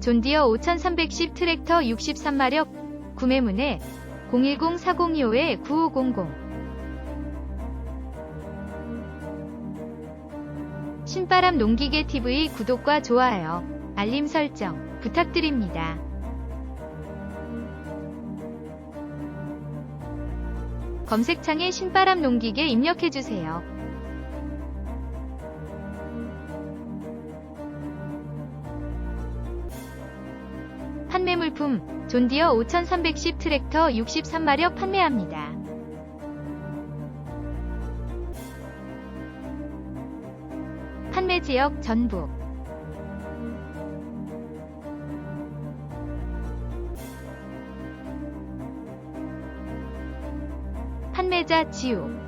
존디어 5310 트랙터 63마력 구매문의 010-4025-9500 신바람 농기계 TV 구독과 좋아요, 알림 설정 부탁드립니다. 검색창에 신바람 농기계 입력해주세요. 판매 물품 존디어 5310 트랙터 63마력 판매합니다. 판매 지역 전북 판매자 지우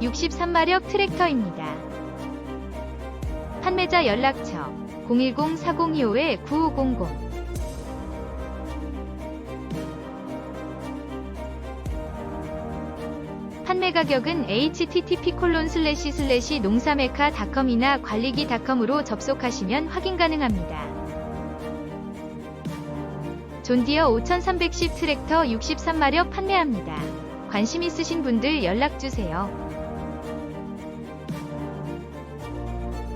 63마력 트랙터입니다. 판매자 연락처 010-4025-9500 판매 가격은 http 콜론 슬래시 슬래시 농사메카닷컴이나 관리기닷컴으로 접속하시면 확인 가능합니다. 존디어 5310 트랙터 63마력 판매합니다. 관심 있으신 분들 연락 주세요.